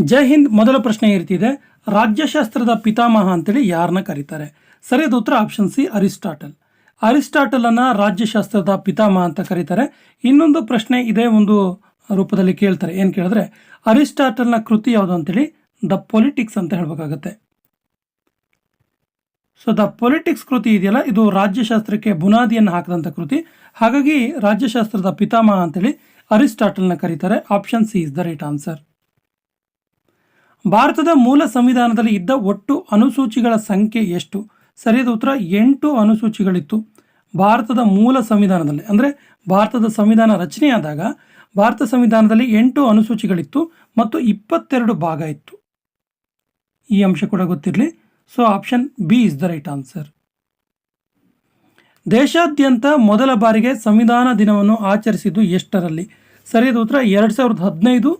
ಜೈ ಹಿಂದ್ ಮೊದಲ ಪ್ರಶ್ನೆ ಇರ್ತಿದೆ. ರಾಜ್ಯಶಾಸ್ತ್ರದ ಪಿತಾಮಹ ಅಂತೇಳಿ ಯಾರನ್ನ ಕರೀತಾರೆ? ಸರಿಯಾದ ಉತ್ತರ ಆಪ್ಷನ್ ಸಿ ಅರಿಸ್ಟಾಟಲ್. ಅರಿಸ್ಟಾಟಲ್ ಅನ್ನ ರಾಜ್ಯಶಾಸ್ತ್ರದ ಪಿತಾಮಹ ಅಂತ ಕರೀತಾರೆ. ಇನ್ನೊಂದು ಪ್ರಶ್ನೆ ಇದೇ ಒಂದು ರೂಪದಲ್ಲಿ ಕೇಳ್ತಾರೆ. ಏನು ಕೇಳಿದ್ರೆ, ಅರಿಸ್ಟಾಟಲ್ನ ಕೃತಿ ಯಾವುದು ಅಂತೇಳಿ? ದ ಪೊಲಿಟಿಕ್ಸ್ ಅಂತ ಹೇಳ್ಬೇಕಾಗತ್ತೆ. ಸೊ ದ ಪೊಲಿಟಿಕ್ಸ್ ಕೃತಿ ಇದೆಯಲ್ಲ, ಇದು ರಾಜ್ಯಶಾಸ್ತ್ರಕ್ಕೆ ಬುನಾದಿಯನ್ನು ಹಾಕಿದಂಥ ಕೃತಿ. ಹಾಗಾಗಿ ರಾಜ್ಯಶಾಸ್ತ್ರದ ಪಿತಾಮಹ ಅಂತೇಳಿ ಅರಿಸ್ಟಾಟಲ್ನ ಕರೀತಾರೆ. Option C is the right answer ಭಾರತದ ಮೂಲ ಸಂವಿಧಾನದಲ್ಲಿ ಇದ್ದ ಒಟ್ಟು ಅನುಸೂಚಿಗಳ ಸಂಖ್ಯೆ ಎಷ್ಟು? ಸರಿಯಾದ ಉತ್ತರ, ಎಂಟು ಅನುಸೂಚಿಗಳಿತ್ತು. ಭಾರತದ ಮೂಲ ಸಂವಿಧಾನದಲ್ಲಿ, ಅಂದರೆ ಭಾರತದ ಸಂವಿಧಾನ ರಚನೆಯಾದಾಗ ಭಾರತ ಸಂವಿಧಾನದಲ್ಲಿ ಎಂಟು ಅನುಸೂಚಿಗಳಿತ್ತು ಮತ್ತು ಇಪ್ಪತ್ತೆರಡು ಭಾಗ ಇತ್ತು. ಈ ಅಂಶ ಕೂಡ ಗೊತ್ತಿರಲಿ. So option B is the right answer ದೇಶಾದ್ಯಂತ ಮೊದಲ ಬಾರಿಗೆ ಸಂವಿಧಾನ ದಿನವನ್ನು ಆಚರಿಸಿದ್ದು ಎಷ್ಟರಲ್ಲಿ? ಸರಿಯಾದ ಉತ್ತರ, ಎರಡು ಸಾವಿರದ ಹದಿನೈದು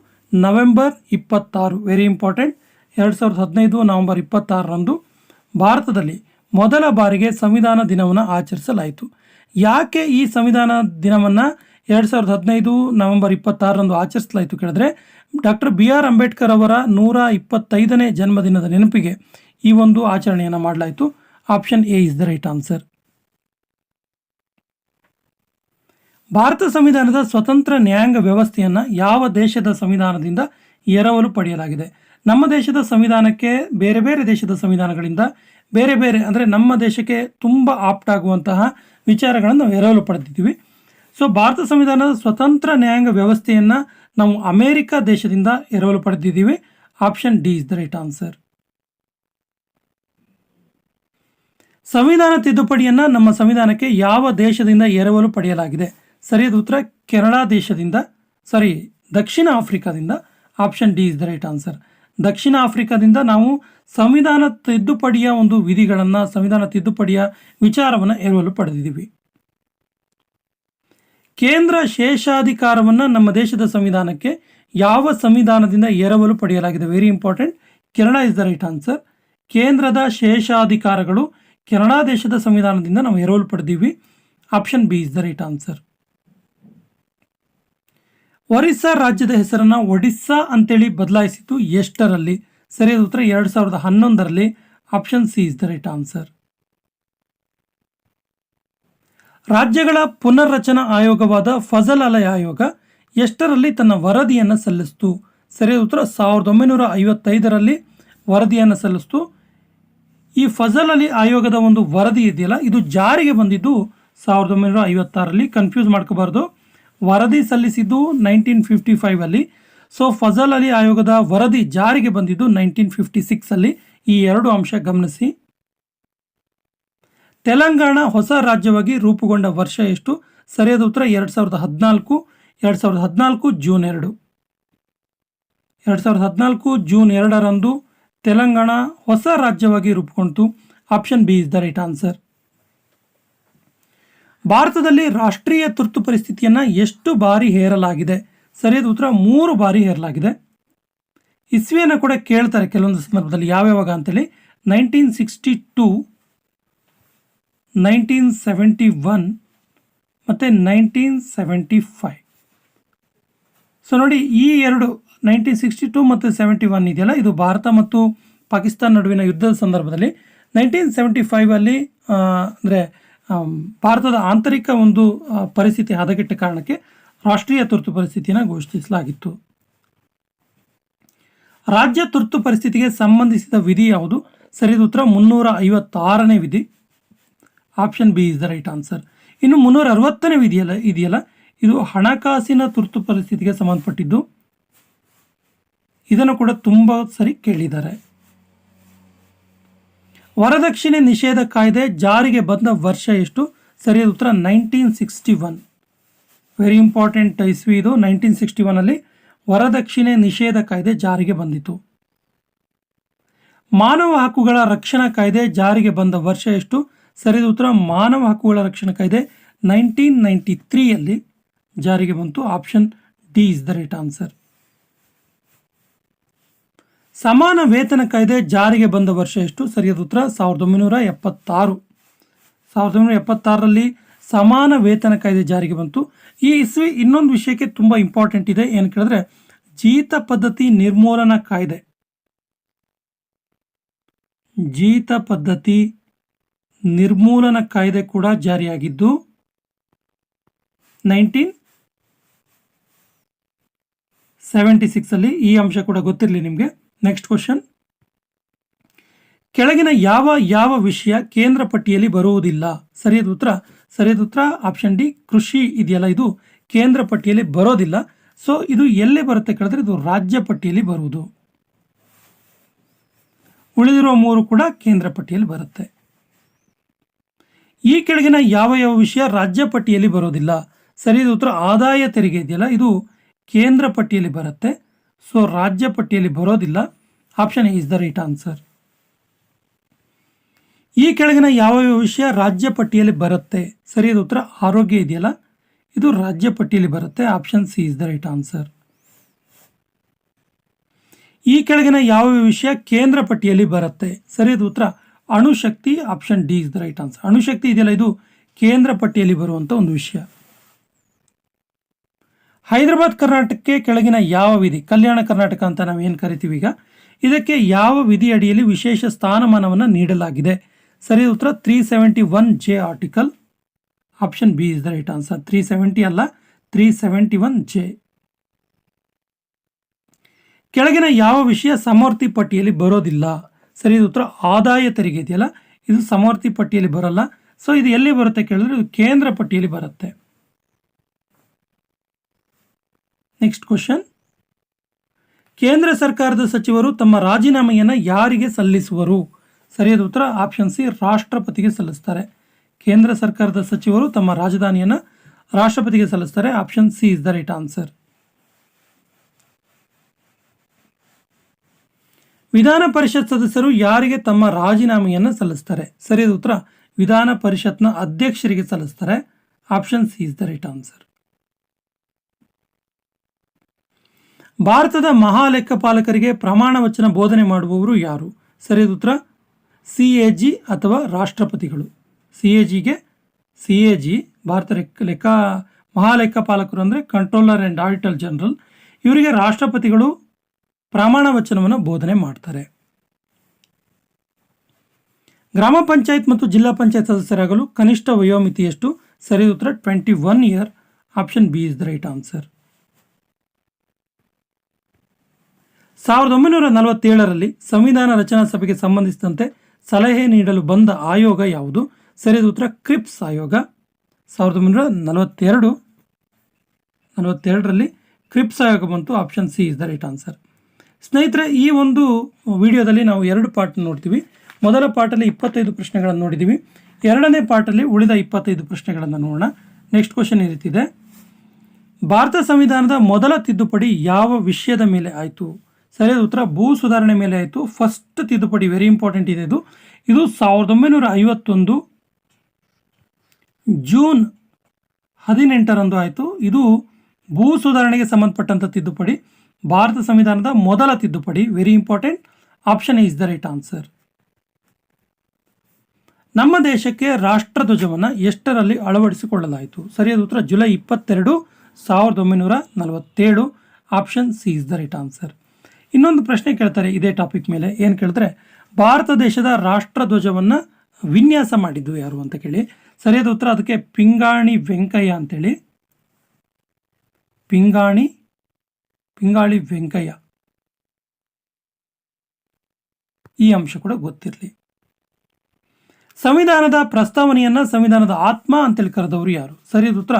ನವೆಂಬರ್ ಇಪ್ಪತ್ತಾರು. ವೆರಿ ಇಂಪಾರ್ಟೆಂಟ್ ಎರಡು ಸಾವಿರದ ಹದಿನೈದು ನವೆಂಬರ್ ಇಪ್ಪತ್ತಾರರಂದು ಭಾರತದಲ್ಲಿ ಮೊದಲ ಬಾರಿಗೆ ಸಂವಿಧಾನ ದಿನವನ್ನು ಆಚರಿಸಲಾಯಿತು. ಯಾಕೆ ಈ ಸಂವಿಧಾನ ದಿನವನ್ನು ಎರಡು ಸಾವಿರದ ಹದಿನೈದು ನವೆಂಬರ್ ಇಪ್ಪತ್ತಾರರಂದು ಆಚರಿಸಲಾಯಿತು ಕೇಳಿದ್ರೆ, ಡಾಕ್ಟರ್ ಬಿ ಆರ್ ಅಂಬೇಡ್ಕರ್ ಅವರ ನೂರ ಇಪ್ಪತ್ತೈದನೇ ಜನ್ಮದಿನದ ನೆನಪಿಗೆ ಈ ಒಂದು ಆಚರಣೆಯನ್ನು ಮಾಡಲಾಯಿತು. Option A is the right answer Bharat ಸಂವಿಧಾನದ ಸ್ವತಂತ್ರ ನ್ಯಾಯಾಂಗ ವ್ಯವಸ್ಥೆಯನ್ನು ಯಾವ ದೇಶದ ಸಂವಿಧಾನದಿಂದ ಎರವಲು ಪಡೆಯಲಾಗಿದೆ? ನಮ್ಮ ದೇಶದ ಸಂವಿಧಾನಕ್ಕೆ ಬೇರೆ ಬೇರೆ ದೇಶದ ಸಂವಿಧಾನಗಳಿಂದ ಬೇರೆ ಬೇರೆ, ಅಂದರೆ ನಮ್ಮ ದೇಶಕ್ಕೆ ತುಂಬ ಆಪ್ಟ್ ಆಗುವಂತಹ ವಿಚಾರಗಳನ್ನು ಎರವಲು ಪಡೆದಿದ್ದೀವಿ. ಸೊ ಭಾರತ ಸಂವಿಧಾನದ ಸ್ವತಂತ್ರ ನ್ಯಾಯಾಂಗ ವ್ಯವಸ್ಥೆಯನ್ನು ನಾವು ಅಮೇರಿಕ ದೇಶದಿಂದ ಎರವಲು ಪಡೆದಿದ್ದೀವಿ. Option D is the right answer ಸಂವಿಧಾನ ತಿದ್ದುಪಡಿಯನ್ನು ನಮ್ಮ ಸಂವಿಧಾನಕ್ಕೆ ಯಾವ ದೇಶದಿಂದ ಎರವಲು ಪಡೆಯಲಾಗಿದೆ? ಸರಿಯಾದ ಉತ್ತರ ಕೇರಳ ದೇಶದಿಂದ. ಸಾರಿ, ದಕ್ಷಿಣ ಆಫ್ರಿಕಾದಿಂದ. Option D is the right answer ದಕ್ಷಿಣ ಆಫ್ರಿಕಾದಿಂದ ನಾವು ಸಂವಿಧಾನ ತಿದ್ದುಪಡಿಯ ಒಂದು ವಿಧಿಗಳನ್ನು, ಸಂವಿಧಾನ ತಿದ್ದುಪಡಿಯ ವಿಚಾರವನ್ನು ಎರವಲು ಪಡೆದಿದ್ದೀವಿ. ಕೇಂದ್ರ ಶೇಷಾಧಿಕಾರವನ್ನು ನಮ್ಮ ದೇಶದ ಸಂವಿಧಾನಕ್ಕೆ ಯಾವ ಸಂವಿಧಾನದಿಂದ ಎರವಲು ಪಡೆಯಲಾಗಿದೆ? Very important Canada is the right answer ಕೇಂದ್ರದ ಶೇಷಾಧಿಕಾರಗಳು ಕೆನಡಾ ದೇಶದ ಸಂವಿಧಾನದಿಂದ ನಾವು ಎರವಲು ಪಡೆದೀವಿ option B is the right answer Orissa ರಾಜ್ಯದ ಹೆಸರನ್ನು ಒಡಿಸ್ಸಾ ಅಂತೇಳಿ ಬದಲಾಯಿಸಿತು ಎಷ್ಟರಲ್ಲಿ? ಸರಿಯಾದ ಉತ್ತರ ಎರಡು ಸಾವಿರದ ಹನ್ನೊಂದರಲ್ಲಿ. Option C is the right answer. ರಾಜ್ಯಗಳ ಪುನರ್ರಚನಾ ಆಯೋಗವಾದ ಫಜಲ್ ಅಲಯ ಆಯೋಗ ಎಷ್ಟರಲ್ಲಿ ತನ್ನ ವರದಿಯನ್ನು ಸಲ್ಲಿಸಿತು? ಸರಿಯಾದ ಉತ್ತರ ಸಾವಿರದ ಒಂಬೈನೂರ ಐವತ್ತೈದರಲ್ಲಿ ವರದಿಯನ್ನು ಸಲ್ಲಿಸ್ತು. ಈ ಫಜಲ್ ಅಲಿ ಆಯೋಗದ ಒಂದು ವರದಿ ಇದೆಯಲ್ಲ, ಇದು ಜಾರಿಗೆ ಬಂದಿದ್ದು ಸಾವಿರದ ಒಂಬೈನೂರ ಐವತ್ತಾರಲ್ಲಿ ಕನ್ಫ್ಯೂಸ್ ಮಾಡ್ಕೋಬಾರ್ದು. ವರದಿ ಸಲ್ಲಿಸಿದ್ದು ನೈನ್ಟೀನ್ ಫಿಫ್ಟಿ ಫೈವಲ್ಲಿ ಸೊ ಫಜಲ್ ಅಲಿ ಆಯೋಗದ ವರದಿ ಜಾರಿಗೆ ಬಂದಿದ್ದು ನೈನ್ಟೀನ್ ಫಿಫ್ಟಿ ಸಿಕ್ಸಲ್ಲಿ ಈ ಎರಡು ಅಂಶ ಗಮನಿಸಿ. ತೆಲಂಗಾಣ ಹೊಸ ರಾಜ್ಯವಾಗಿ ರೂಪುಗೊಂಡ ವರ್ಷ ಎಷ್ಟು? ಸರಿಯಾದ ಉತ್ತರ ಎರಡು ಸಾವಿರದ ಹದಿನಾಲ್ಕು, ಎರಡು ಸಾವಿರದ ಹದಿನಾಲ್ಕು ಜೂನ್ ಎರಡು. ಎರಡು ಸಾವಿರದ ಹದಿನಾಲ್ಕು ಜೂನ್ ಎರಡರಂದು ತೆಲಂಗಾಣ ಹೊಸ ರಾಜ್ಯವಾಗಿ ರೂಪುಗೊಂಡಿತು. Option B is the right answer ಭಾರತದಲ್ಲಿ ರಾಷ್ಟ್ರೀಯ ತುರ್ತು ಪರಿಸ್ಥಿತಿಯನ್ನು ಎಷ್ಟು ಬಾರಿ ಹೇರಲಾಗಿದೆ? ಸರಿಯಾದ ಉತ್ತರ ಮೂರು ಬಾರಿ ಹೇರಲಾಗಿದೆ. ಇಸ್ವಿಯನ್ನು ಕೂಡ ಕೇಳ್ತಾರೆ ಕೆಲವೊಂದು ಸಂದರ್ಭದಲ್ಲಿ ಯಾವ್ಯಾವಾಗ ಅಂತೇಳಿ. Nineteen sixty two, nineteen seventy one ಮತ್ತು ನೈನ್ಟೀನ್ ಸೆವೆಂಟಿ ಫೈವ್. ಸೊ ನೋಡಿ, ಈ ಎರಡು ನೈನ್ಟೀನ್ ಸಿಕ್ಸ್ಟಿ ಟೂ ಮತ್ತು ಸೆವೆಂಟಿ ಒನ್ ಇದೆಯಲ್ಲ, ಇದು ಭಾರತ ಮತ್ತು ಪಾಕಿಸ್ತಾನ ನಡುವಿನ ಯುದ್ಧದ ಸಂದರ್ಭದಲ್ಲಿ. ನೈನ್ಟೀನ್ ಸೆವೆಂಟಿ ಫೈವಲ್ಲಿ ಅಂದರೆ ಭಾರತದ ಆಂತರಿಕ ಒಂದು ಪರಿಸ್ಥಿತಿ ಹದಗೆಟ್ಟ ಕಾರಣಕ್ಕೆ ರಾಷ್ಟ್ರೀಯ ತುರ್ತು ಪರಿಸ್ಥಿತಿಯನ್ನು ಘೋಷಿಸಲಾಗಿತ್ತು. ರಾಜ್ಯ ತುರ್ತು ಪರಿಸ್ಥಿತಿಗೆ ಸಂಬಂಧಿಸಿದ ವಿಧಿ ಯಾವುದು? ಸರಿಯಾದ ಉತ್ತರ ಮುನ್ನೂರ ಐವತ್ತಾರನೇ ವಿಧಿ. Option B is the right answer. ಇನ್ನು ಮುನ್ನೂರ ಅರವತ್ತನೇ ವಿಧಿಯಲ್ಲ, ಇದೆಯಲ್ಲ? ಇದು ಹಣಕಾಸಿನ ತುರ್ತು ಪರಿಸ್ಥಿತಿಗೆ ಸಂಬಂಧಪಟ್ಟಿದ್ದು. ಇದನ್ನು ಕೂಡ ತುಂಬ ಸರಿ ಕೇಳಿದ್ದಾರೆ. ವರದಕ್ಷಿಣೆ ನಿಷೇಧ ಕಾಯ್ದೆ ಜಾರಿಗೆ ಬಂದ ವರ್ಷ ಎಷ್ಟು? ಸರಿಯಾದ ಉತ್ತರ nineteen sixty one. Very important ಇಸ್ವಿ ಇದು. ನೈನ್ಟೀನ್ ಸಿಕ್ಸ್ಟಿ ಒನ್ನಲ್ಲಿ ವರದಕ್ಷಿಣೆ ನಿಷೇಧ ಕಾಯ್ದೆ ಜಾರಿಗೆ ಬಂದಿತು ಮಾನವ ಹಕ್ಕುಗಳ ರಕ್ಷಣಾ ಕಾಯ್ದೆ ಜಾರಿಗೆ ಬಂದ ವರ್ಷ ಎಷ್ಟು? ಸರಿಯಾದ ಉತ್ತರ ಮಾನವ ಹಕ್ಕುಗಳ ರಕ್ಷಣಾ ಕಾಯ್ದೆ ನೈನ್ಟೀನ್ ನೈಂಟಿ ತ್ರೀಯಲ್ಲಿ ಜಾರಿಗೆ ಬಂತು. Option D is the right answer ಸಮಾನ ವೇತನ ಕಾಯ್ದೆ ಜಾರಿಗೆ ಬಂದ ವರ್ಷ ಎಷ್ಟು? ಸರಿಯಾದ ಉತ್ತರ ಸಾವಿರದ ಒಂಬೈನೂರ ಎಪ್ಪತ್ತಾರು. ಸಾವಿರದ ಒಂಬೈನೂರ ಎಪ್ಪತ್ತಾರರಲ್ಲಿ ಸಮಾನ ವೇತನ ಕಾಯ್ದೆ ಜಾರಿಗೆ ಬಂತು. ಈ ಇಸ್ವಿ ಇನ್ನೊಂದು ವಿಷಯಕ್ಕೆ ತುಂಬ ಇಂಪಾರ್ಟೆಂಟ್ ಇದೆ. ಏನು ಕೇಳಿದ್ರೆ, ಜೀತ ಪದ್ಧತಿ ನಿರ್ಮೂಲನಾ ಕಾಯ್ದೆ. ಜೀತ ಪದ್ಧತಿ ನಿರ್ಮೂಲನ ಕಾಯ್ದೆ ಕೂಡ ಜಾರಿಯಾಗಿದ್ದು ನೈನ್ಟೀನ್ ಸೆವೆಂಟಿ ಸಿಕ್ಸಲ್ಲಿ ಈ ಅಂಶ ಕೂಡ ಗೊತ್ತಿರಲಿ ನಿಮಗೆ. ನೆಕ್ಸ್ಟ್ ಕ್ವಶನ್ ಕೆಳಗಿನ ಯಾವ ಯಾವ ವಿಷಯ ಕೇಂದ್ರ ಪಟ್ಟಿಯಲ್ಲಿ ಬರುವುದಿಲ್ಲ? ಸರಿಯಾದ ಉತ್ತರ. ಸರಿಯಾದ ಉತ್ತರ. ಆಪ್ಷನ್ ಡಿ ಕೃಷಿ ಇದೆಯಲ್ಲ, ಇದು ಕೇಂದ್ರ ಪಟ್ಟಿಯಲ್ಲಿ ಬರೋದಿಲ್ಲ. ಸೊ ಇದು ಎಲ್ಲೇ ಬರುತ್ತೆ ಕೇಳಿದ್ರೆ ಇದು ರಾಜ್ಯ ಪಟ್ಟಿಯಲ್ಲಿ ಬರುವುದು. ಉಳಿದಿರುವ ಮೂರು ಕೂಡ ಕೇಂದ್ರ ಪಟ್ಟಿಯಲ್ಲಿ ಬರುತ್ತೆ. ಈ ಕೆಳಗಿನ ಯಾವ ಯಾವ ವಿಷಯ ರಾಜ್ಯ ಪಟ್ಟಿಯಲ್ಲಿ ಬರೋದಿಲ್ಲ? ಸರಿಯಾದ ಉತ್ತರ. ಆದಾಯ ತೆರಿಗೆ ಇದೆಯಲ್ಲ, ಇದು ಕೇಂದ್ರ ಪಟ್ಟಿಯಲ್ಲಿ ಬರುತ್ತೆ. ಸೊ ರಾಜ್ಯ ಪಟ್ಟಿಯಲ್ಲಿ ಬರೋದಿಲ್ಲ. Option is the right answer ಈ ಕೆಳಗಿನ ಯಾವ ವಿಷಯ ರಾಜ್ಯ ಪಟ್ಟಿಯಲ್ಲಿ ಬರುತ್ತೆ? ಸರಿಯಾದ ಉತ್ತರ ಆರೋಗ್ಯ ಇದೆಯಲ್ಲ? ಇದು ರಾಜ್ಯ ಪಟ್ಟಿಯಲ್ಲಿ ಬರುತ್ತೆ. Option C is the right answer ಈ ಕೆಳಗಿನ ಯಾವ ವಿಷಯ ಕೇಂದ್ರ ಪಟ್ಟಿಯಲ್ಲಿ ಬರುತ್ತೆ? ಸರಿಯಾದ ಉತ್ತರ ಅಣುಶಕ್ತಿ. Option D is the right answer ಅಣುಶಕ್ತಿ ಇದೆಯಲ್ಲ, ಇದು ಕೇಂದ್ರ ಪಟ್ಟಿಯಲ್ಲಿ ಬರುವಂಥ ಒಂದು ವಿಷಯ. ಹೈದರಾಬಾದ್ ಕರ್ನಾಟಕಕ್ಕೆ ಕೆಳಗಿನ ಯಾವ ವಿಧಿ? ಕಲ್ಯಾಣ ಕರ್ನಾಟಕ ಅಂತ ನಾವು ಏನು ಕರಿತೀವಿ ಈಗ? ಇದಕ್ಕೆ ಯಾವ ವಿಧಿ ಅಡಿಯಲ್ಲಿ ವಿಶೇಷ ಸ್ಥಾನಮಾನವನ್ನು ನೀಡಲಾಗಿದೆ? ಸರಿಯಾದ ಉತ್ತರ three seventy one J article option B is the right answer three seventy ಅಲ್ಲ ತ್ರೀ ಸೆವೆಂಟಿ ಒನ್ ಜೆ ಕೆಳಗಿನ ಯಾವ ವಿಷಯ ಸಮವರ್ತಿ ಪಟ್ಟಿಯಲ್ಲಿ ಬರೋದಿಲ್ಲ? ಸರಿಯಾದ ಉತ್ತರ ಆದಾಯ ತೆರಿಗೆ ಇದೆಯಲ್ಲ, ಇದು ಸಮವರ್ತಿ ಪಟ್ಟಿಯಲ್ಲಿ ಬರಲ್ಲ. ಸೊ ಇದು ಎಲ್ಲಿ ಬರುತ್ತೆ ಕೇಳಿದ್ರೆ, ಇದು ಕೇಂದ್ರ ಪಟ್ಟಿಯಲ್ಲಿ ಬರುತ್ತೆ. ನೆಕ್ಸ್ಟ್ ಕ್ವಶನ್ ಕೇಂದ್ರ ಸರ್ಕಾರದ ಸಚಿವರು ತಮ್ಮ ರಾಜೀನಾಮೆಯನ್ನು ಯಾರಿಗೆ ಸಲ್ಲಿಸುವರು? ಸರಿಯಾದ ಉತ್ತರ ಆಪ್ಷನ್ ಸಿ ರಾಷ್ಟ್ರಪತಿಗೆ ಸಲ್ಲಿಸ್ತಾರೆ. ಕೇಂದ್ರ ಸರ್ಕಾರದ ಸಚಿವರು ತಮ್ಮ ರಾಜಧಾನಿಯನ್ನು ರಾಷ್ಟ್ರಪತಿಗೆ ಸಲ್ಲಿಸ್ತಾರೆ. Option C is the right answer ವಿಧಾನ ಪರಿಷತ್ ಸದಸ್ಯರು ಯಾರಿಗೆ ತಮ್ಮ ರಾಜೀನಾಮೆಯನ್ನು ಸಲ್ಲಿಸ್ತಾರೆ? ಸರಿಯಾದ ಉತ್ತರ ವಿಧಾನ ಪರಿಷತ್ನ ಅಧ್ಯಕ್ಷರಿಗೆ ಸಲ್ಲಿಸ್ತಾರೆ. Option C is the right answer ಭಾರತದ ಮಹಾಲೆಕ್ಕಪಾಲಕರಿಗೆ ಪ್ರಮಾಣ ವಚನ ಬೋಧನೆ ಮಾಡುವವರು ಯಾರು? ಸರಿಯಾದ ಉತ್ತರ, ಸಿ ಎ ಜಿ ಅಥವಾ ರಾಷ್ಟ್ರಪತಿಗಳು. ಸಿ ಎ ಜಿಗೆ, ಸಿ ಎ ಜಿ, ಭಾರತ ಲೆಕ್ಕ ಲೆಕ್ಕ, ಮಹಾಲೆಕ್ಕಪಾಲಕರು ಅಂದರೆ ಕಂಟ್ರೋಲರ್ ಆ್ಯಂಡ್ ಆಡಿಟರ್ ಜನರಲ್. ಇವರಿಗೆ ರಾಷ್ಟ್ರಪತಿಗಳು ಪ್ರಮಾಣ ವಚನವನ್ನು ಬೋಧನೆ ಮಾಡ್ತಾರೆ. ಗ್ರಾಮ ಪಂಚಾಯತ್ ಮತ್ತು ಜಿಲ್ಲಾ ಪಂಚಾಯತ್ ಸದಸ್ಯರಾಗಲು ಕನಿಷ್ಠ ವಯೋಮಿತಿ ಎಷ್ಟು? ಸರಿಯಾದ ಉತ್ತರ, twenty one year. Option B is the right answer. ಸಾವಿರದ ಒಂಬೈನೂರ ನಲವತ್ತೇಳರಲ್ಲಿ ಸಂವಿಧಾನ ರಚನಾ ಸಭೆಗೆ ಸಂಬಂಧಿಸಿದಂತೆ ಸಲಹೆ ನೀಡಲು ಬಂದ ಆಯೋಗ ಯಾವುದು? ಸರಿಯಾದ ಉತ್ತರ, ಕ್ರಿಪ್ಸ್ ಆಯೋಗ. ಸಾವಿರದ ಒಂಬೈನೂರ ನಲವತ್ತೆರಡು, ನಲವತ್ತೆರಡರಲ್ಲಿ ಕ್ರಿಪ್ಸ್ ಆಯೋಗ ಬಂತು, option C is the right answer. ಸ್ನೇಹಿತರೆ, ಈ ಒಂದು ವಿಡಿಯೋದಲ್ಲಿ ನಾವು ಎರಡು ಪಾರ್ಟ್ ನೋಡ್ತೀವಿ. ಮೊದಲ ಪಾರ್ಟಲ್ಲಿ ಇಪ್ಪತ್ತೈದು ಪ್ರಶ್ನೆಗಳನ್ನು ನೋಡಿದ್ದೀವಿ. ಎರಡನೇ ಪಾರ್ಟಲ್ಲಿ ಉಳಿದ ಇಪ್ಪತ್ತೈದು ಪ್ರಶ್ನೆಗಳನ್ನು ನೋಡೋಣ. ನೆಕ್ಸ್ಟ್ ಕ್ವಶನ್ ಈ ರೀತಿದೆ ಭಾರತ ಸಂವಿಧಾನದ ಮೊದಲ ತಿದ್ದುಪಡಿ ಯಾವ ವಿಷಯದ ಮೇಲೆ ಆಯಿತು? ಸರಿಯಾದ ಉತ್ತರ, ಭೂ ಸುಧಾರಣೆ ಮೇಲೆ ಆಯಿತು. ಫಸ್ಟ್ ತಿದ್ದುಪಡಿ ವೆರಿ ಇಂಪಾರ್ಟೆಂಟ್ ಇದೆ ಇದು. ಇದು ಸಾವಿರದ ಒಂಬೈನೂರ ಐವತ್ತೊಂದು ಜೂನ್ ಹದಿನೆಂಟರಂದು ಆಯಿತು. ಇದು ಭೂ ಸುಧಾರಣೆಗೆ ಸಂಬಂಧಪಟ್ಟಂಥ ತಿದ್ದುಪಡಿ. ಭಾರತ ಸಂವಿಧಾನದ ಮೊದಲ ತಿದ್ದುಪಡಿ. Very important option is the right answer ನಮ್ಮ ದೇಶಕ್ಕೆ ರಾಷ್ಟ್ರಧ್ವಜವನ್ನು ಎಷ್ಟರಲ್ಲಿ ಅಳವಡಿಸಿಕೊಳ್ಳಲಾಯಿತು? ಸರಿಯಾದ ಉತ್ತರ, ಜುಲೈ ಇಪ್ಪತ್ತೆರಡು, ಸಾವಿರದ ಒಂಬೈನೂರ ನಲವತ್ತೇಳು. Option C is the right answer ಇನ್ನೊಂದು ಪ್ರಶ್ನೆ ಕೇಳ್ತಾರೆ ಇದೇ ಟಾಪಿಕ್ ಮೇಲೆ. ಏನು ಕೇಳಿದ್ರೆ, ಭಾರತ ದೇಶದ ರಾಷ್ಟ್ರಧ್ವಜವನ್ನು ವಿನ್ಯಾಸ ಮಾಡಿದ್ದು ಯಾರು ಅಂತ ಕೇಳಿ. ಸರಿಯಾದ ಉತ್ತರ ಅದಕ್ಕೆ ಪಿಂಗಾಣಿ ವೆಂಕಯ್ಯ ಅಂತೇಳಿ. ಪಿಂಗಾಣಿ ಪಿಂಗಾಳಿ ವೆಂಕಯ್ಯ. ಈ ಅಂಶ ಕೂಡ ಗೊತ್ತಿರಲಿ. ಸಂವಿಧಾನದ ಪ್ರಸ್ತಾವನೆಯನ್ನ ಸಂವಿಧಾನದ ಆತ್ಮ ಅಂತೇಳಿ ಕರೆದವರು ಯಾರು? ಸರಿಯಾದ ಉತ್ತರ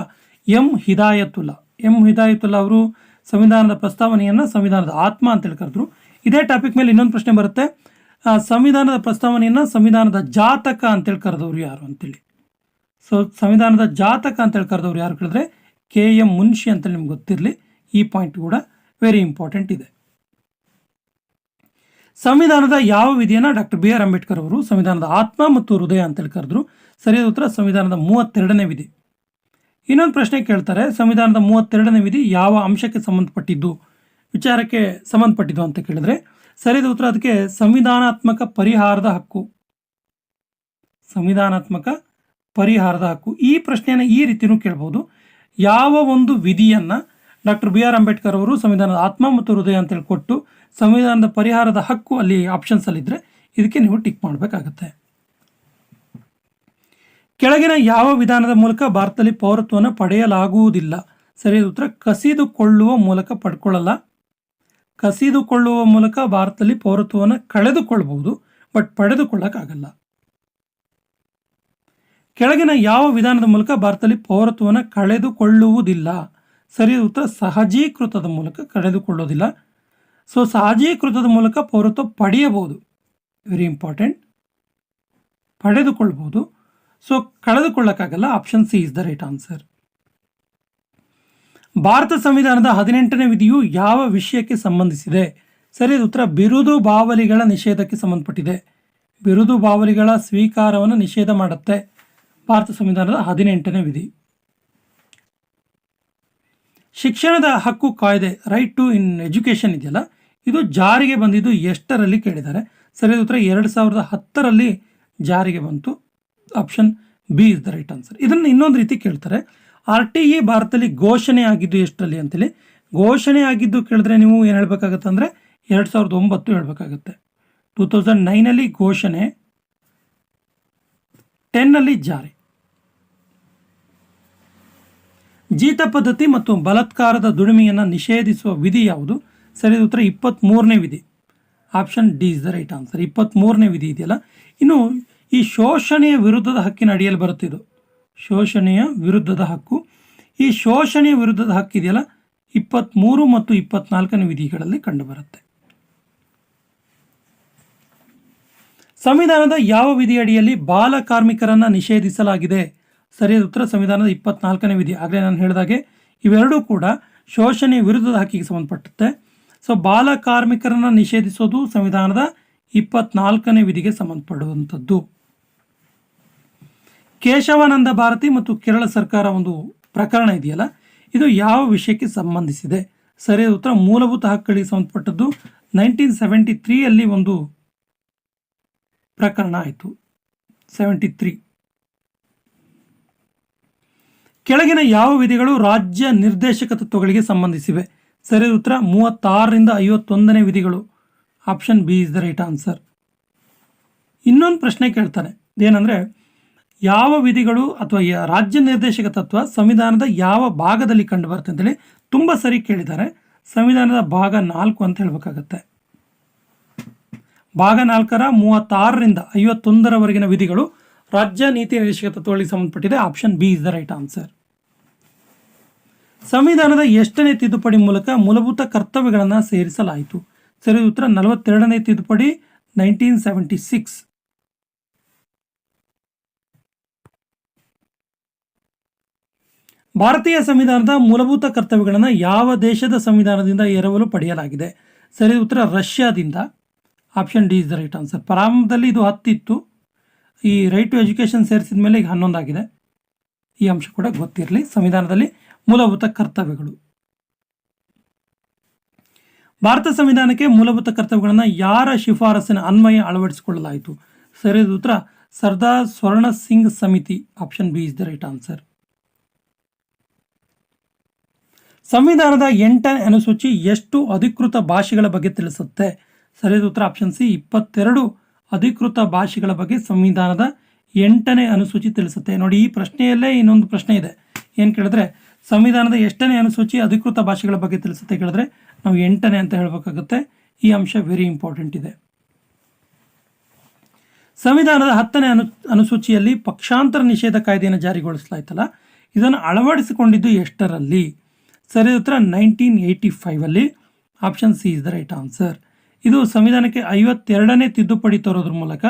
ಎಂ. ಹಿದಾಯತುಲ್ಲ. ಎಂ. ಹಿದಾಯತುಲ್ಲ ಅವರು ಸಂವಿಧಾನದ ಪ್ರಸ್ತಾವನೆಯನ್ನ ಸಂವಿಧಾನದ ಆತ್ಮ ಅಂತೇಳಿ ಕರೆದ್ರು. ಇದೇ ಟಾಪಿಕ್ ಮೇಲೆ ಇನ್ನೊಂದು ಪ್ರಶ್ನೆ ಬರುತ್ತೆ. ಸಂವಿಧಾನದ ಪ್ರಸ್ತಾವನೆಯನ್ನ ಸಂವಿಧಾನದ ಜಾತಕ ಅಂತೇಳಿ ಕರೆದವ್ರು ಯಾರು ಅಂತೇಳಿ. ಸೊ ಸಂವಿಧಾನದ ಜಾತಕ ಅಂತೇಳಿ ಕರೆದವರು ಯಾರು ಕೇಳಿದ್ರೆ ಕೆ ಎಂ ಮುನ್ಷಿ ಅಂತೇಳಿ ನಿಮ್ಗೆ ಗೊತ್ತಿರಲಿ. ಈ ಪಾಯಿಂಟ್ ಕೂಡ ವೆರಿ ಇಂಪಾರ್ಟೆಂಟ್ ಇದೆ. ಸಂವಿಧಾನದ ಯಾವ ವಿಧಿಯನ್ನು ಡಾಕ್ಟರ್ ಬಿ ಆರ್ ಅಂಬೇಡ್ಕರ್ ಅವರು ಸಂವಿಧಾನದ ಆತ್ಮ ಮತ್ತು ಹೃದಯ ಅಂತೇಳಿ ಕರೆದ್ರು. ಸರಿಯಾದ ಉತ್ತರ ಸಂವಿಧಾನದ ಮೂವತ್ತೆರಡನೇ ವಿಧಿ. ಇನ್ನೊಂದು ಪ್ರಶ್ನೆ ಕೇಳ್ತಾರೆ, ಸಂವಿಧಾನದ ಮೂವತ್ತೆರಡನೇ ವಿಧಿ ಯಾವ ಅಂಶಕ್ಕೆ ಸಂಬಂಧಪಟ್ಟಿದ್ದು? ವಿಚಾರಕ್ಕೆ ಸಂಬಂಧಪಟ್ಟಿದ್ದು ಅಂತ ಕೇಳಿದ್ರೆ, ಸರಿಯಾದ ಉತ್ತರ ಅದಕ್ಕೆ ಸಂವಿಧಾನಾತ್ಮಕ ಪರಿಹಾರದ ಹಕ್ಕು. ಸಂವಿಧಾನಾತ್ಮಕ ಪರಿಹಾರದ ಹಕ್ಕು. ಈ ಪ್ರಶ್ನೆಯನ್ನು ಈ ರೀತಿಯೂ ಕೇಳ್ಬೋದು. ಯಾವ ಒಂದು ವಿಧಿಯನ್ನು ಡಾಕ್ಟರ್ ಬಿ ಆರ್ ಅಂಬೇಡ್ಕರ್ ಅವರು ಸಂವಿಧಾನದ ಆತ್ಮ ಮತ್ತು ಹೃದಯ ಅಂತೇಳಿ ಕೊಟ್ಟು ಸಂವಿಧಾನದ ಪರಿಹಾರದ ಹಕ್ಕು ಅಲ್ಲಿ ಆಪ್ಷನ್ಸ್ ಅಲ್ಲಿದ್ರೆ ಇದಕ್ಕೆ ನೀವು ಟಿಕ್ ಮಾಡಬೇಕಾಗತ್ತೆ. ಕೆಳಗಿನ ಯಾವ ವಿಧಾನದ ಮೂಲಕ ಭಾರತದಲ್ಲಿ ಪೌರತ್ವವನ್ನು ಪಡೆಯಲಾಗುವುದಿಲ್ಲ? ಸರಿಯಾದ ಉತ್ತರ. ಕಸಿದುಕೊಳ್ಳುವ ಮೂಲಕ ಪಡ್ಕೊಳ್ಳಲ್ಲ. ಕಸಿದುಕೊಳ್ಳುವ ಮೂಲಕ ಭಾರತದಲ್ಲಿ ಪೌರತ್ವವನ್ನು ಕಳೆದುಕೊಳ್ಬಹುದು, ಬಟ್ ಪಡೆದುಕೊಳ್ಳಕ್ಕಾಗಲ್ಲ. ಕೆಳಗಿನ ಯಾವ ವಿಧಾನದ ಮೂಲಕ ಭಾರತದಲ್ಲಿ ಪೌರತ್ವವನ್ನು ಕಳೆದುಕೊಳ್ಳುವುದಿಲ್ಲ? ಸರಿಯಾದ ಉತ್ತರ. ಸಹಜೀಕೃತದ ಮೂಲಕ ಕಳೆದುಕೊಳ್ಳೋದಿಲ್ಲ ಸೊ, ಸಹಜೀಕೃತದ ಮೂಲಕ ಪೌರತ್ವ ಪಡೆಯಬಹುದು. ವೆರಿ ಇಂಪಾರ್ಟೆಂಟ್ ಪಡೆದುಕೊಳ್ಬಹುದು. So ಕಳೆದುಕೊಳ್ಳಕ್ಕಾಗಲ್ಲ? Option C is the right answer Bharat ಸಂವಿಧಾನದ ಹದಿನೆಂಟನೇ ವಿಧಿಯು ಯಾವ ವಿಷಯಕ್ಕೆ ಸಂಬಂಧಿಸಿದೆ? ಸರಿಯಾದ ಉತ್ತರ. ಬಿರುದು ಬಾವಲಿಗಳ ನಿಷೇಧಕ್ಕೆ ಸಂಬಂಧಪಟ್ಟಿದೆ. ಬಿರುದು ಬಾವಲಿಗಳ ಸ್ವೀಕಾರವನ್ನು ನಿಷೇಧ ಮಾಡುತ್ತೆ ಭಾರತ ಸಂವಿಧಾನದ ಹದಿನೆಂಟನೇ ವಿಧಿ. ಶಿಕ್ಷಣದ ಹಕ್ಕು ಕಾಯ್ದೆ ರೈಟ್ ಟು ಇನ್ ಎಜುಕೇಷನ್ ಇದೆಯಲ್ಲ? ಇದು ಜಾರಿಗೆ ಬಂದಿದ್ದು ಎಷ್ಟರಲ್ಲಿ ಕೇಳಿದ್ದಾರೆ? ಸರಿಯಾದ ಉತ್ತರ. ಎರಡು ಸಾವಿರದ ಹತ್ತರಲ್ಲಿ ಜಾರಿಗೆ ಬಂತು. Option B is the right answer ಇದನ್ನು ಇನ್ನೊಂದು ರೀತಿ ಕೇಳ್ತಾರೆ. ಆರ್ ಟಿ ಇ ಭಾರತದಲ್ಲಿ ಘೋಷಣೆ ಆಗಿದ್ದು ಎಷ್ಟರಲ್ಲಿ ಅಂತೇಳಿ. ಘೋಷಣೆ ಆಗಿದ್ದು ಕೇಳಿದ್ರೆ ನೀವು ಏನು ಹೇಳ್ಬೇಕಾಗತ್ತೆ ಅಂದರೆ ಎರಡು ಸಾವಿರದ ಒಂಬತ್ತು ಹೇಳ್ಬೇಕಾಗತ್ತೆ. ಟೂ ತೌಸಂಡ್ ನೈನಲ್ಲಿ ಘೋಷಣೆ, ಟೆನ್ನಲ್ಲಿ ಜಾರಿ. ಜೀತ ಪದ್ಧತಿ ಮತ್ತು ಬಲಾತ್ಕಾರದ ದುಡಿಮೆಯನ್ನು ನಿಷೇಧಿಸುವ ವಿಧಿ ಯಾವುದು? ಸರಿಯಾದ ಉತ್ತರ ಇಪ್ಪತ್ತ್ಮೂರನೇ ವಿಧಿ. Option D is the right answer ಇಪ್ಪತ್ತ್ಮೂರನೇ ವಿಧಿ ಇದೆಯಲ್ಲ. ಇನ್ನು ಈ ಶೋಷಣೆಯ ವಿರುದ್ಧದ ಹಕ್ಕಿನ ಅಡಿಯಲ್ಲಿ ಬರುತ್ತಿದ್ದು ಶೋಷಣೆಯ ವಿರುದ್ಧದ ಹಕ್ಕು. ಈ ಶೋಷಣೆಯ ವಿರುದ್ಧದ ಹಕ್ಕಿದೆಯಲ್ಲ ಇಪ್ಪತ್ತ್ಮೂರು ಮತ್ತು ಇಪ್ಪತ್ನಾಲ್ಕನೇ ವಿಧಿಗಳಲ್ಲಿ ಕಂಡುಬರುತ್ತೆ. ಸಂವಿಧಾನದ ಯಾವ ವಿಧಿಯಡಿಯಲ್ಲಿ ಬಾಲ ಕಾರ್ಮಿಕರನ್ನು ನಿಷೇಧಿಸಲಾಗಿದೆ? ಸರಿಯಾದ ಉತ್ತರ ಸಂವಿಧಾನದ ಇಪ್ಪತ್ನಾಲ್ಕನೇ ವಿಧಿ. ಆಗಲೇ ನಾನು ಹೇಳಿದಾಗೆ ಇವೆರಡೂ ಕೂಡ ಶೋಷಣೆಯ ವಿರುದ್ಧದ ಹಕ್ಕಿಗೆ ಸಂಬಂಧಪಟ್ಟುತ್ತೆ ಸೊ ಬಾಲ ಕಾರ್ಮಿಕರನ್ನು ನಿಷೇಧಿಸೋದು ಸಂವಿಧಾನದ ಇಪ್ಪತ್ನಾಲ್ಕನೇ ವಿಧಿಗೆ ಸಂಬಂಧಪಡುವಂಥದ್ದು. ಕೇಶವಾನಂದ ಭಾರತಿ ಮತ್ತು ಕೇರಳ ಸರ್ಕಾರ ಒಂದು ಪ್ರಕರಣ ಇದೆಯಲ್ಲ? ಇದು ಯಾವ ವಿಷಯಕ್ಕೆ ಸಂಬಂಧಿಸಿದೆ? ಸರಿಯಾದ ಉತ್ತರ, ಮೂಲಭೂತ ಹಕ್ಕುಗಳಿಗೆ ಸಂಬಂಧಪಟ್ಟದ್ದು ನೈನ್ಟೀನ್ ಸೆವೆಂಟಿ ತ್ರೀಯಲ್ಲಿ ಒಂದು ಪ್ರಕರಣ ಆಯಿತು. Seventy three. ಕೆಳಗಿನ ಯಾವ ವಿಧಿಗಳು ರಾಜ್ಯ ನಿರ್ದೇಶಕ ತತ್ವಗಳಿಗೆ ಸಂಬಂಧಿಸಿವೆ? ಸರಿಯಾದ ಉತ್ತರ, ಮೂವತ್ತಾರರಿಂದ ಐವತ್ತೊಂದನೇ ವಿಧಿಗಳು. Option B is the right answer. ಇನ್ನೊಂದು ಪ್ರಶ್ನೆ ಕೇಳ್ತಾನೆ. ಏನಂದರೆ ಯಾವ ವಿಧಿಗಳು ಅಥವಾ ರಾಜ್ಯ ನಿರ್ದೇಶಕ ತತ್ವ ಸಂವಿಧಾನದ ಯಾವ ಭಾಗದಲ್ಲಿ ಕಂಡು ಬರುತ್ತೆ ಅಂತೇಳಿ ತುಂಬ ಸರಿ ಕೇಳಿದ್ದಾರೆ. ಸಂವಿಧಾನದ ಭಾಗ ನಾಲ್ಕು ಅಂತ ಹೇಳಬೇಕಾಗತ್ತೆ. ಭಾಗ ನಾಲ್ಕರ ಮೂವತ್ತಾರರಿಂದ ಐವತ್ತೊಂದರವರೆಗಿನ ವಿಧಿಗಳು ರಾಜ್ಯ ನೀತಿ ನಿರ್ದೇಶಕ ತತ್ವಗಳಿಗೆ ಸಂಬಂಧಪಟ್ಟಿದೆ. Option B is the right answer. ಸಂವಿಧಾನದ ಎಷ್ಟನೇ ತಿದ್ದುಪಡಿ ಮೂಲಕ ಮೂಲಭೂತ ಕರ್ತವ್ಯಗಳನ್ನು ಸೇರಿಸಲಾಯಿತು. ಸರಿ ಉತ್ತರ ನಲವತ್ತೆರಡನೇ ತಿದ್ದುಪಡಿ ನೈನ್ಟೀನ್ ಸೆವೆಂಟಿ ಸಿಕ್ಸ್. ಭಾರತೀಯ ಸಂವಿಧಾನದ ಮೂಲಭೂತ ಕರ್ತವ್ಯಗಳನ್ನು ಯಾವ ದೇಶದ ಸಂವಿಧಾನದಿಂದ ಎರವಲು ಪಡೆಯಲಾಗಿದೆ? ಸರಿ, ಉತ್ತರ ರಷ್ಯಾದಿಂದ. Option D is the right answer. ಪ್ರಾರಂಭದಲ್ಲಿ ಇದು ಹತ್ತಿತ್ತು. ಈ ರೈಟ್ ಟು ಎಜುಕೇಷನ್ ಸೇರಿಸಿದ ಮೇಲೆ ಈಗ ಹನ್ನೊಂದಾಗಿದೆ. ಈ ಅಂಶ ಕೂಡ ಗೊತ್ತಿರಲಿ. ಸಂವಿಧಾನದಲ್ಲಿ ಮೂಲಭೂತ ಕರ್ತವ್ಯಗಳು. ಭಾರತ ಸಂವಿಧಾನಕ್ಕೆ ಮೂಲಭೂತ ಕರ್ತವ್ಯಗಳನ್ನು ಯಾರ ಶಿಫಾರಸಿನ ಅನ್ವಯ ಅಳವಡಿಸಿಕೊಳ್ಳಲಾಯಿತು? ಸರಿಯಾದ ಉತ್ತರ. ಸರ್ದಾರ್ ಸ್ವರ್ಣ ಸಿಂಗ್ ಸಮಿತಿ. Option B is the right answer. ಸಂವಿಧಾನದ ಎಂಟನೇ ಅನುಸೂಚಿ ಎಷ್ಟು ಅಧಿಕೃತ ಭಾಷೆಗಳ ಬಗ್ಗೆ ತಿಳಿಸುತ್ತೆ? ಸರಿಯಾದ ಉತ್ತರ ಆಪ್ಷನ್ ಸಿ, ಇಪ್ಪತ್ತೆರಡು ಅಧಿಕೃತ ಭಾಷೆಗಳ ಬಗ್ಗೆ ಸಂವಿಧಾನದ ಎಂಟನೇ ಅನುಸೂಚಿ ತಿಳಿಸುತ್ತೆ. ನೋಡಿ, ಈ ಪ್ರಶ್ನೆಯಲ್ಲೇ ಇನ್ನೊಂದು ಪ್ರಶ್ನೆ ಇದೆ. ಏನು ಕೇಳಿದ್ರೆ, ಸಂವಿಧಾನದ ಎಷ್ಟನೇ ಅನುಸೂಚಿ ಅಧಿಕೃತ ಭಾಷೆಗಳ ಬಗ್ಗೆ ತಿಳಿಸುತ್ತೆ ಕೇಳಿದ್ರೆ, ನಾವು ಎಂಟನೇ ಅಂತ ಹೇಳಬೇಕಾಗುತ್ತೆ. ಈ ಅಂಶ ವೆರಿ ಇಂಪಾರ್ಟೆಂಟ್ ಇದೆ. ಸಂವಿಧಾನದ ಹತ್ತನೇ ಅನು, ಅನುಸೂಚಿಯಲ್ಲಿ ಪಕ್ಷಾಂತರ ನಿಷೇಧ ಕಾಯ್ದೆಯನ್ನು ಜಾರಿಗೊಳಿಸಲಾಯ್ತಲ್ಲ? ಇದನ್ನು ಅಳವಡಿಸಿಕೊಂಡಿದ್ದು ಎಷ್ಟರಲ್ಲಿ? ಸರಿಯಾದ ಉತ್ತರ nineteen eighty ಫೈವಲ್ಲಿ option C is the right answer ಇದು ಸಂವಿಧಾನಕ್ಕೆ ಐವತ್ತೆರಡನೇ ತಿದ್ದುಪಡಿ ತರೋದ್ರ ಮೂಲಕ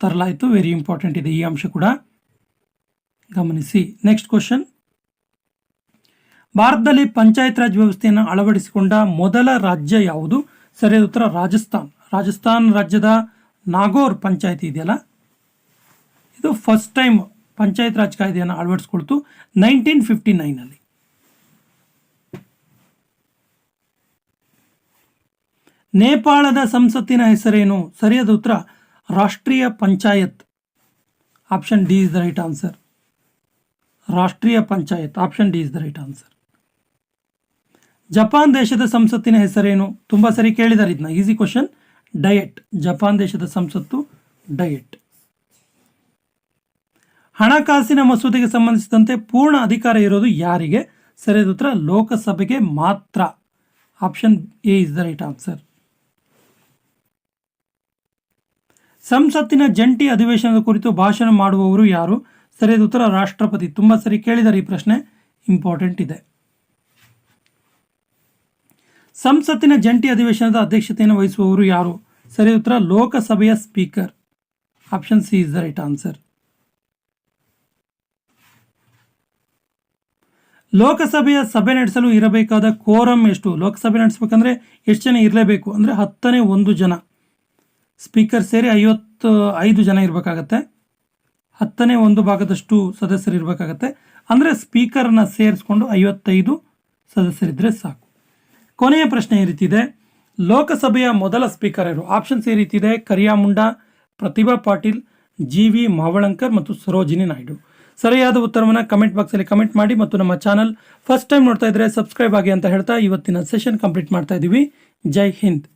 ತರಲಾಯಿತು. ವೆರಿ ಇಂಪಾರ್ಟೆಂಟ್ ಇದೆ ಈ ಅಂಶ ಕೂಡ. ಗಮನಿಸಿ. ನೆಕ್ಸ್ಟ್ ಕ್ವಶನ್ ಭಾರತದಲ್ಲಿ ಪಂಚಾಯತ್ ರಾಜ್ ವ್ಯವಸ್ಥೆಯನ್ನು ಅಳವಡಿಸಿಕೊಂಡ ಮೊದಲ ರಾಜ್ಯ ಯಾವುದು? ಸರಿಯಾದ ಉತ್ತರ ರಾಜಸ್ಥಾನ್. ರಾಜಸ್ಥಾನ್ ರಾಜ್ಯದ ನಾಗೋರ್ ಪಂಚಾಯತಿ ಇದೆಯಲ್ಲ? ಇದು ಫಸ್ಟ್ ಟೈಮ್ ಪಂಚಾಯತ್ ರಾಜ್ ಕಾಯ್ದೆಯನ್ನು ಅಳವಡಿಸ್ಕೊಳ್ತು. ನೈನ್ಟೀನ್ ಫಿಫ್ಟಿ ನೈನಲ್ಲಿ ನೇಪಾಳದ ಸಂಸತ್ತಿನ ಹೆಸರೇನು? ಸರಿಯಾದ ಉತ್ತರ, ರಾಷ್ಟ್ರೀಯ panchayat. Option D is the right answer. ರಾಷ್ಟ್ರೀಯ panchayat. Option D is the right answer. Japan ದೇಶದ ಸಂಸತ್ತಿನ ಹೆಸರೇನು? ತುಂಬ ಸರಿ ಕೇಳಿದ್ದಾರೆ ಇದನ್ನ ಈಸಿ ಕ್ವಶನ್, ಡಯಟ್. ಜಪಾನ್ ದೇಶದ ಸಂಸತ್ತು, ಡಯಟ್. ಹಣಕಾಸಿನ ಮಸೂದೆಗೆ ಸಂಬಂಧಿಸಿದಂತೆ ಪೂರ್ಣ ಅಧಿಕಾರ ಇರೋದು ಯಾರಿಗೆ? ಸರಿಯಾದ ಉತ್ತರ, ಲೋಕಸಭೆಗೆ ಮಾತ್ರ. Option A is the right answer. ಸಂಸತ್ತಿನ ಜಂಟಿ ಅಧಿವೇಶನದ ಕುರಿತು ಭಾಷಣ ಮಾಡುವವರು ಯಾರು? ಸರಿಯಾದ ಉತ್ತರ ರಾಷ್ಟ್ರಪತಿ. ತುಂಬ ಸರಿ ಕೇಳಿದ್ದಾರೆ ಈ ಪ್ರಶ್ನೆ. ಇಂಪಾರ್ಟೆಂಟ್ ಇದೆ. ಸಂಸತ್ತಿನ ಜಂಟಿ ಅಧಿವೇಶನದ ಅಧ್ಯಕ್ಷತೆಯನ್ನು ವಹಿಸುವವರು ಯಾರು? ಸರಿಯಾದ ಉತ್ತರ ಲೋಕಸಭೆಯ speaker. Option C is the right answer. ಲೋಕಸಭೆಯ ಸಭೆ ನಡೆಸಲು ಇರಬೇಕಾದ ಕೋರಂ ಎಷ್ಟು? ಲೋಕಸಭೆ ನಡೆಸಬೇಕಂದ್ರೆ ಎಷ್ಟು ಜನ ಇರಲೇಬೇಕು? ಅಂದರೆ ಹತ್ತನೇ ಒಂದು ಜನ. ಸ್ಪೀಕರ್ ಸೇರಿ ಐವತ್ತು, ಐದು ಜನ ಇರಬೇಕಾಗತ್ತೆ. ಹತ್ತನೇ ಒಂದು ಭಾಗದಷ್ಟು ಸದಸ್ಯರು ಇರಬೇಕಾಗತ್ತೆ. ಅಂದರೆ ಸ್ಪೀಕರ್ನ ಸೇರಿಸ್ಕೊಂಡು ಐವತ್ತೈದು ಸದಸ್ಯರಿದ್ದರೆ ಸಾಕು. ಕೊನೆಯ ಪ್ರಶ್ನೆ ಈ ರೀತಿ ಇದೆ. ಲೋಕಸಭೆಯ ಮೊದಲ ಸ್ಪೀಕರ್ ಯಾರು? ಆಪ್ಷನ್ಸ್ ಈ ರೀತಿ ಇದೆ. ಕರಿಯಾ ಮುಂಡಾ, ಪ್ರತಿಭಾ ಪಾಟೀಲ್, ಜಿ ವಿ ಮಾವಳಂಕರ್ ಮತ್ತು ಸರೋಜಿನಿ ನಾಯ್ಡು. ಸರಿಯಾದ ಉತ್ತರವನ್ನು ಕಮೆಂಟ್ ಬಾಕ್ಸಲ್ಲಿ ಕಮೆಂಟ್ ಮಾಡಿ ಮತ್ತು ನಮ್ಮ ಚಾನಲ್ ಫಸ್ಟ್ ಟೈಮ್ ನೋಡ್ತಾ ಇದ್ದರೆ ಸಬ್ಸ್ಕ್ರೈಬ್ ಆಗಿ ಅಂತ ಹೇಳ್ತಾ ಇವತ್ತಿನ ಸೆಷನ್ ಕಂಪ್ಲೀಟ್ ಮಾಡ್ತಾ ಇದ್ದೀವಿ ಜೈ ಹಿಂದ್.